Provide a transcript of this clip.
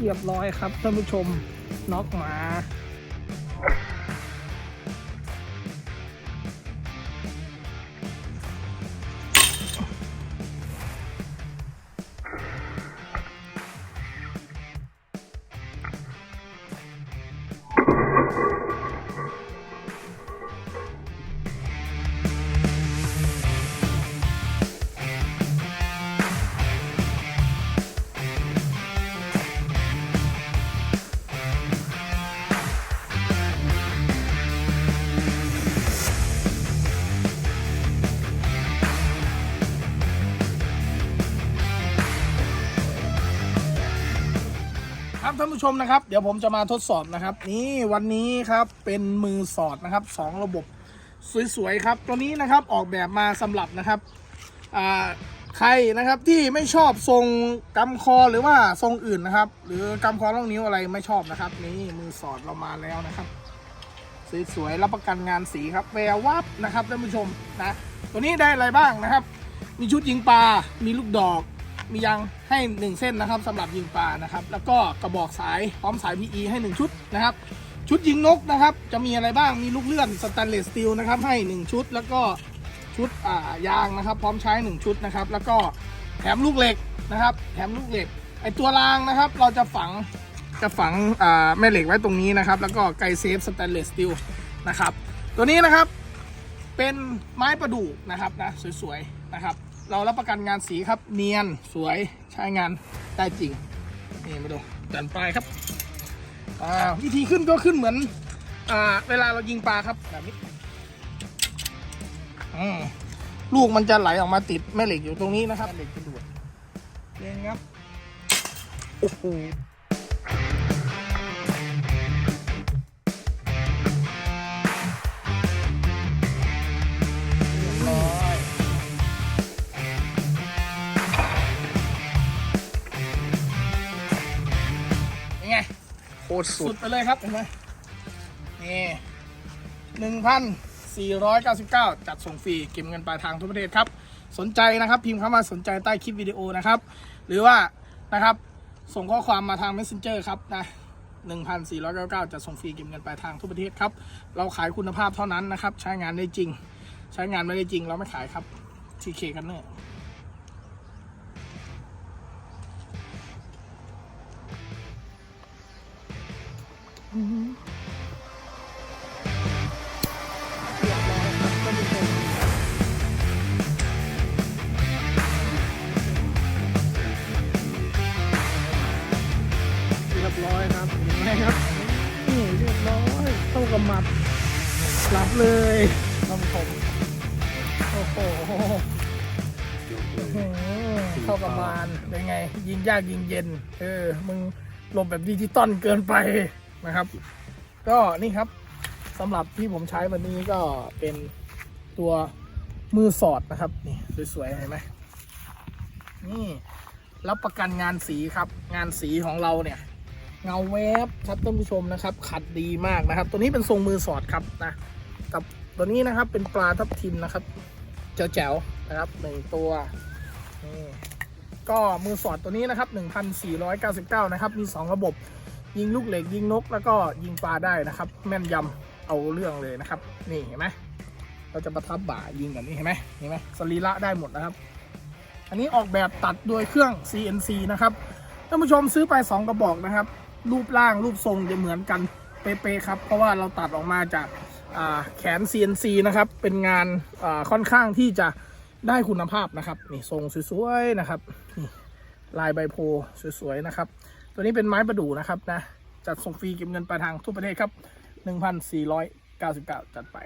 เรียบร้อยครับท่านผู้ชมน็อกหมา ครับท่านผู้ชมนะครับ เดี๋ยวผมจะมาทดสอบนะครับ นี่วันนี้ครับเป็นมือสอดนะครับสองระบบสวยๆครับ ตัวนี้นะครับออกแบบมาสำหรับนะครับใครนะครับที่ไม่ชอบทรงกำคอหรือว่าทรงอื่นนะครับ หรือกำคอล่องนิ้วอะไรไม่ชอบนะครับ นี่มือสอดเรามาแล้วนะครับ สวยๆรับประกันงานสีครับแวววับนะครับท่านผู้ชมนะตัวนี้ได้อะไรบ้างนะครับ มีชุดยิงปลา มีลูกดอก มียางให้ 1 เส้นนะครับสำหรับยิงปลานะครับ แล้วก็กระบอกสายพร้อมสาย PE ให้ 1 ชุดนะครับ ชุดยิงนกนะครับ จะมีอะไรบ้างมีลูกเลื่อนสแตนเลสสตีลนะครับให้ 1 ชุด แล้วก็ชุดอ่ายางนะครับ พร้อมใช้ 1 ชุดนะครับ แล้วก็แถมลูกเหล็กนะครับ แถมลูกเหล็กไอตัวรางนะครับ เราจะฝังจะฝังอ่าแม่เหล็กไว้ตรงนี้นะครับ แล้วก็ไกเซฟสแตนเลสสตีลนะครับ ตัวนี้นะครับเป็นไม้ประดู่นะครับนะสวยๆนะครับ เรารับประกันงานสีครับ เนียนสวยใช้งานได้จริง นี่มาดูดันปลายครับวิธีขึ้นก็ขึ้นเหมือนอเวลาเรายิงปลาครับแบบนี้ลูกมันจะไหลออกมาติดแม่เหล็กอยู่ตรงนี้นะครับเหล็กจะดูดเองครับโอ้โห ตรสุสุดดไปเลยครับเห็นไหมนี่หนึ่งพันสี่ร้อยเก้าสิบเก้าจัดส่งฟรีเก็บเงินปลายทางทุกประเทศครับ สนใจนะครับ พิมพ์เข้ามาสนใจใต้คลิปวิดีโอนะครับ หรือว่านะครับส่งข้อความมาทาง messenger ครับนะหนึ่งพันสี่ร้อยเก้าเก้าจัดส่งฟรีเก็บเงินปลายทางทุกประเทศครับ เราขายคุณภาพเท่านั้นนะครับ ใช้งานได้จริง ใช้งานไม่ได้จริงเราไม่ขายครับ TK กันเนอร์ เรียบร้อยครับเรียบร้อยครับเห็นไหมครับนี่เรียบร้อยเข้ากับหมัดรับเลยท่านผู้ชมโอ้โหโอ้โหเข้ากับมานเป็นไง ยิงยากยิงเย็น เออ มึงหลบแบบดิจิตอลเกินไป นะครับ ก็นี่ครับสำหรับที่ผมใช้วันนี้ก็เป็นตัวมือสอดนะครับ นี่สวยๆเห็นไหมนี่รับประกันงานสีครับ งานสีของเราเนี่ย เงาแวบครับท่านผู้ชมนะครับ ขัดดีมากนะครับ ตัวนี้เป็นทรงมือสอดครับนะกับตัวนี้นะครับเป็นปลาทับทิมนะครับแจ๋วๆนะครับหนึ่งตัวนี่ก็มือสอดตัวนี้นะครับ 1,499 นะครับ มี 2 ระบบ ยิงลูกเหล็กยิงนกแล้วก็ยิงปลาได้นะครับ แม่นยำเอาเรื่องเลยนะครับ นี่เห็นไหมเราจะประทับบ่ายิงแบบนี้เห็นไหมเห็นไหมสรีระได้หมดนะครับ อันนี้ออกแบบตัดโดยเครื่อง CNC นะครับท่านผู้ชมซื้อไป 2 กระบอกนะครับ รูปร่างรูปทรงจะเหมือนกันเป๊ะๆครับ เพราะว่าเราตัดออกมาจากาแขน CNC นะครับ เป็นงานาค่อนข้างที่จะได้คุณภาพนะครับ นี่ทรงสวยๆนะครับนี่ลายใบโพสวยๆนะครับ ตัวนี้เป็นไม้ประดู่นะครับนะ จัดส่งฟรีเก็บเงินปลายทางทั่วประเทศครับ 1,499 จัดไป